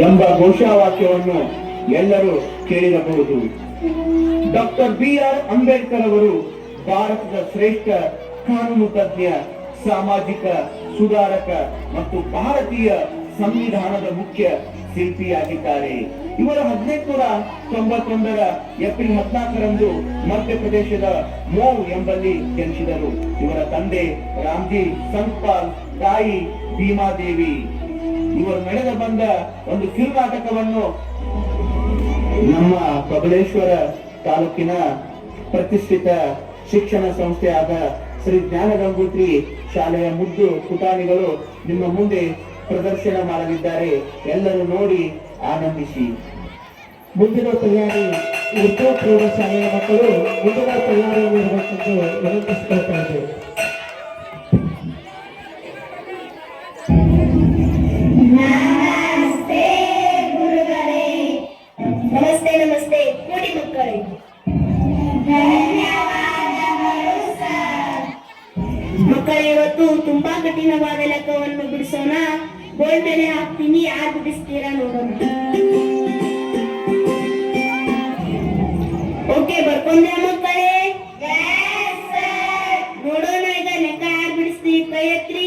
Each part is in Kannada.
ಎಂಬ ಘೋಷವಾಕ್ಯವನ್ನು ಎಲ್ಲರೂ ಕೇಳಿರಬಹುದು. ಡಾಕ್ಟರ್ ಬಿ ಆರ್ ಅಂಬೇಡ್ಕರ್ ಅವರು ಭಾರತದ ಶ್ರೇಷ್ಠ ಕಾನೂನು ತಜ್ಞ, ಸಾಮಾಜಿಕ ಸುಧಾರಕ ಮತ್ತು ಭಾರತೀಯ ಸಂವಿಧಾನದ ಮುಖ್ಯ ಶಿಲ್ಪಿಯಾಗಿದ್ದಾರೆ. ಇವರು ಹದಿನೆಂಟುನೂರ ತೊಂಬತ್ತೊಂದರ ಏಪ್ರಿಲ್ ಹದಿನಾಲ್ಕರಂದು ಮಧ್ಯಪ್ರದೇಶದ ಮೋವ್ ಎಂಬಲ್ಲಿ ಜನಿಸಿದರು. ಇವರ ತಂದೆ ರಾಮ್ಜಿ ಸಂಪಾಲ್ ತಾಯಿ ಭೀಮಾದೇವಿ. ಇವರು ನಡೆದು ಬಂದ ಒಂದು ಕಿರುನಾಟಕವನ್ನು ನಮ್ಮ ಬಬಲೇಶ್ವರ ತಾಲೂಕಿನ ಪ್ರತಿಷ್ಠಿತ ಶಿಕ್ಷಣ ಸಂಸ್ಥೆಯಾದ ಶ್ರೀ ಜ್ಞಾನ ಶಾಲೆಯ ಮುದ್ದು ಪುಟಾಣಿಗಳು ನಿಮ್ಮ ಮುಂದೆ ಪ್ರದರ್ಶನ ಮಾಡಲಿದ್ದಾರೆ. ಎಲ್ಲರೂ ನೋಡಿ ಆನಂದಿಸಿ. ಮುಂದಿನ ತಯಾರಿ ಉದ್ಯೋಗ ಪ್ರೌಢಶಾಲೆಯ ಮಕ್ಕಳು ಮುಂದಿನ ತಯಾರಿಯನ್ನು ವಿನಂತಿಸಿಕೊಳ್ತಾ ಇದ್ದೇವೆ. ಇವತ್ತು ತುಂಬಾ ಕಠಿಣವಾದ ಲೆಕ್ಕವನ್ನು ಬಿಡಿಸೋಣ. ಬೋರ್ಡ್ ಮೇಲೆ ಹಾಕ್ತೀನಿ ಯಾರು ಬಿಡಿಸ್ತೀರಾ ನೋಡೋಣ. ಓಕೆ ಬರ್ಕೊಂಡ್ರಾ ಮಕ್ಕಳೇ ನೋಡೋಣ ಈಗ ಲೆಕ್ಕ ಯಾರು ಬಿಡಿಸ್ತೀವಿ ಕೈ ಎತ್ರಿ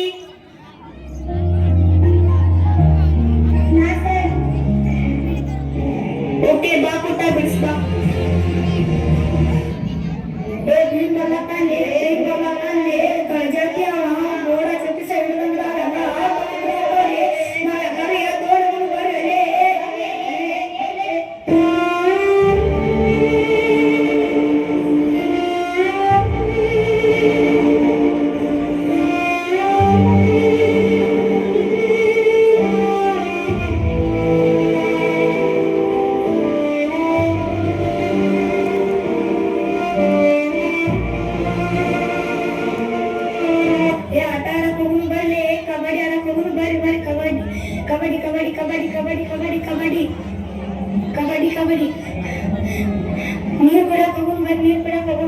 como vai vir para cada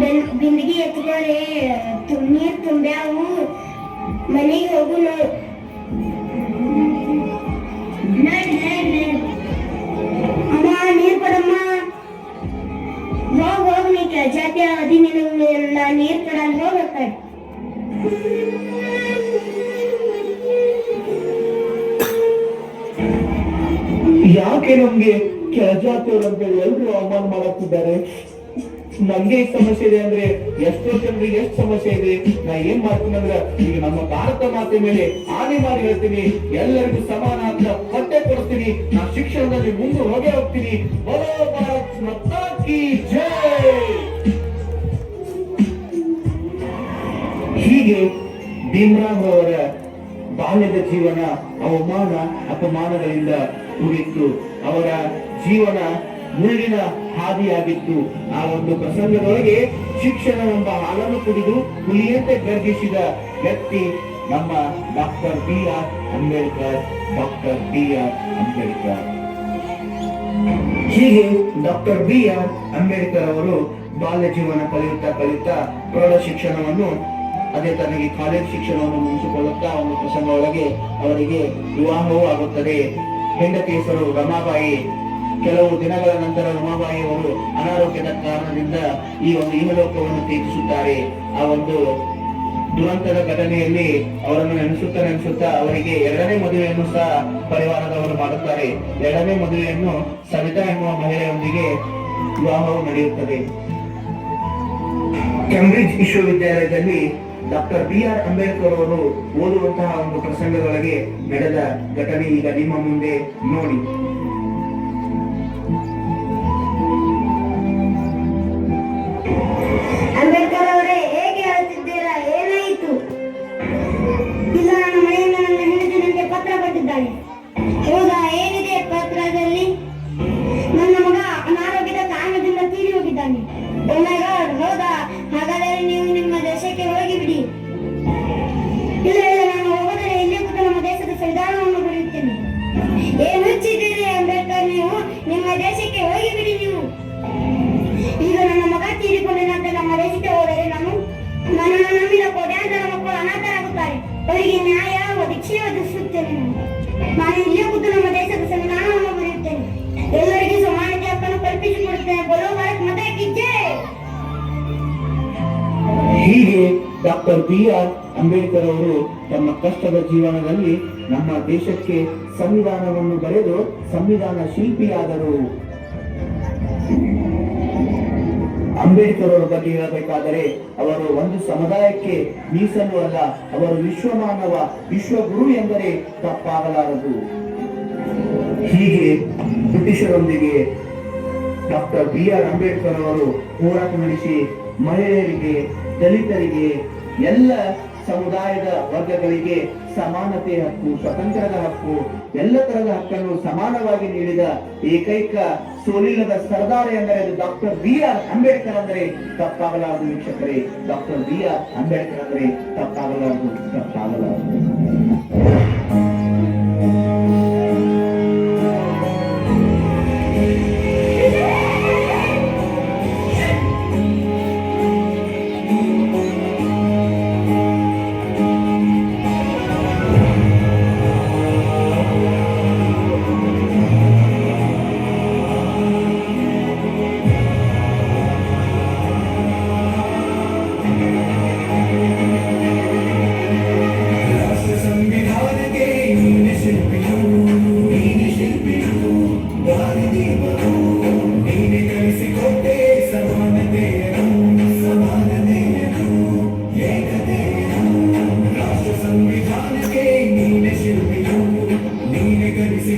ಬಿಂದಿಗೆ ಎತ್ಕೊಳ್ಳಿ ತು- ನೀರ್ ತುಂಬ್ಯಾವು ಮನೆಗೆ ಹೋಗು ನೋಡು ನಡ್, ನಡ್, ನಡ್. ಅಮ್ಮ ನೀರ್ ಕೊಡಮ್ಮ. ಹೋಗ್ ಹೋಗ್ ನೀ ಜಾತಿ ಅದಿ ನಿನಗೆ ನಾ ನೀರ್ ಕೊಡಲ್ಲ ಹೋಗ ಕಡೆ ಯಾಕೆ ನಮ್ಗೆ ಕೆಳಜಾತಿಯವರು ಅಂತ ಎಲ್ಲರೂ ಅವಮಾನ ಮಾಡಕ್ತಿದ್ದಾರೆ ನಮ್ಗೆ ಈ ಸಮಸ್ಯೆ ಇದೆ ಅಂದ್ರೆ ಎಷ್ಟೋ ಜನರಿಗೆ ಎಷ್ಟು ಸಮಸ್ಯೆ ಇದೆ? ನಾ ಏನ್ ಮಾಡ್ತೀನಿ ಅಂದ್ರೆ ಈಗ ನಮ್ಮ ಭಾರತ ಮಾತೆ ಮೇಲೆ ಹಾನಿ ಮಾಡಿ ಹೇಳ್ತೀನಿ. ಎಲ್ಲರಿಗೂ ಸಮಾನ ಅಂತ ಹೊಟ್ಟೆ ಕೊಡ್ತೀನಿ ನಾ ಶಿಕ್ಷಣದಲ್ಲಿ ಮುಂದೆ ಹೋಗೇ ಹೋಗ್ತೀನಿ. ಬರೋ ಭಾರತ್ ಮಾತಾ ಕಿ ಜೈ! ಹೀಗೆ ಭೀಮರಾವ್ ಅವರ ಬಾಲ್ಯದ ಜೀವನ, ಅವಮಾನ, ಅಪಮಾನಗಳಿಂದ ಕೂಡಿತ್ತು. ಅವರ ಜೀವನ ಮುಳ್ಳಿನ ಹಾದಿಯಾಗಿತ್ತು. ಆ ಒಂದು ಪ್ರಸಂಗದೊಳಗೆ ಶಿಕ್ಷಣವೆಂಬ ಹಾಲನ್ನು ಕುಡಿದು ಹುಲಿಯಂತೆ ಗರ್ಜಿಸಿದ ವ್ಯಕ್ತಿ ನಮ್ಮ doctor B R Ambedkar, doctor B R Ambedkar. ಹೀಗೆ ಡಾಕ್ಟರ್ ಬಿ ಆರ್ ಅಂಬೇಡ್ಕರ್ ಅವರು ಬಾಲ್ಯ ಜೀವನ ಕಲಿಯುತ್ತಾ ಕಲಿಯುತ್ತಾ ಪ್ರೌಢ ಶಿಕ್ಷಣವನ್ನು, ಅದೇ ತನಗೆ ಕಾಲೇಜ್ ಶಿಕ್ಷಣವನ್ನು ಮುಗಿಸಿಕೊಳ್ಳುತ್ತಾ ಒಂದು ಪ್ರಸಂಗ ಒಳಗೆ ಅವರಿಗೆ ವಿವಾಹವೂ ಆಗುತ್ತದೆ. ಹೆಂಡತಿ ಹೆಸರು ರಮಾಬಾಯಿ. ಕೆಲವು ದಿನಗಳ ನಂತರ ರಮಾಬಾಯಿ ಅವರು ಅನಾರೋಗ್ಯದ ಕಾರಣದಿಂದ ಈ ಒಂದು ಇಹಲೋಕವನ್ನು ತ್ಯಜಿಸುತ್ತಾರೆ ಆ ಒಂದು ದುರಂತದ ಘಟನೆಯಲ್ಲಿ ಅವರನ್ನು ನೆನೆಸುತ್ತಾ ನೆನೆಸುತ್ತಾ ಅವರಿಗೆ ಎರಡನೇ ಮದುವೆಯನ್ನು ಸಹ ಪರಿವಾರದವರು ಮಾಡುತ್ತಾರೆ. ಎರಡನೇ ಮದುವೆಯನ್ನು ಸವಿತಾ ಎನ್ನುವ ಮಹಿಳೆಯೊಂದಿಗೆ ವಿವಾಹವು ನಡೆಯುತ್ತದೆ. ಕೇಂಬ್ರಿಡ್ಜ್ ವಿಶ್ವವಿದ್ಯಾಲಯದಲ್ಲಿ ಡಾಕ್ಟರ್ ಬಿ ಆರ್ ಅಂಬೇಡ್ಕರ್ ಅವರು ಓದುವಂತಹ ಒಂದು ಪ್ರಸಂಗದೊಳಗೆ ನಡೆದ ಘಟನೆ ಈಗ ನಿಮ್ಮ ಮುಂದೆ ನೋಡಿ. ಡಾಕ್ಟರ್ ಬಿ ಆರ್ ಅಂಬೇಡ್ಕರ್ ಅವರು ತಮ್ಮ ಕಷ್ಟದ ಜೀವನದಲ್ಲಿ ನಮ್ಮ ದೇಶಕ್ಕೆ ಸಂವಿಧಾನವನ್ನು ಬರೆದು ಸಂವಿಧಾನ ಶಿಲ್ಪಿಯಾದರು. ಅಂಬೇಡ್ಕರ್ ಅವರ ಬಗ್ಗೆ ಹೇಳಬೇಕಾದರೆ ಅವರು ಒಂದು ಸಮುದಾಯಕ್ಕೆ ಮೀಸಲು ಅಲ್ಲ, ಅವರು ವಿಶ್ವಮಾನವ, ವಿಶ್ವಗುರು ಎಂದರೆ ತಪ್ಪಾಗಲಾರದು. ಹೀಗೆ ಬ್ರಿಟಿಷರೊಂದಿಗೆ ಡಾಕ್ಟರ್ ಬಿ ಆರ್ ಅಂಬೇಡ್ಕರ್ ಅವರು ಹೋರಾಟ ನಡೆಸಿ ಮಹಿಳೆಯರಿಗೆ, ದಲಿತರಿಗೆ, ಎಲ್ಲ ಸಮುದಾಯದ ವರ್ಗಗಳಿಗೆ ಸಮಾನತೆ ಹಕ್ಕು, ಸ್ವತಂತ್ರದ ಹಕ್ಕು, ಎಲ್ಲ ತರದ ಹಕ್ಕನ್ನು ಸಮಾನವಾಗಿ ನೀಡಿದ ಏಕೈಕ ಸೋಲಿಲ್ಲದ ಸರ್ದಾರ ಎಂದರೆ ಅದು ಡಾಕ್ಟರ್ ಬಿ ಆರ್ ಅಂಬೇಡ್ಕರ್ ಅಂದರೆ ತಪ್ಪಾಗಲಾರದು ವೀಕ್ಷಕರೇ. ಡಾಕ್ಟರ್ ಬಿ ಆರ್ ಅಂಬೇಡ್ಕರ್ ಅಂದರೆ ತಪ್ಪಾಗಲಾರದು ತಪ್ಪಾಗಲಾರದು.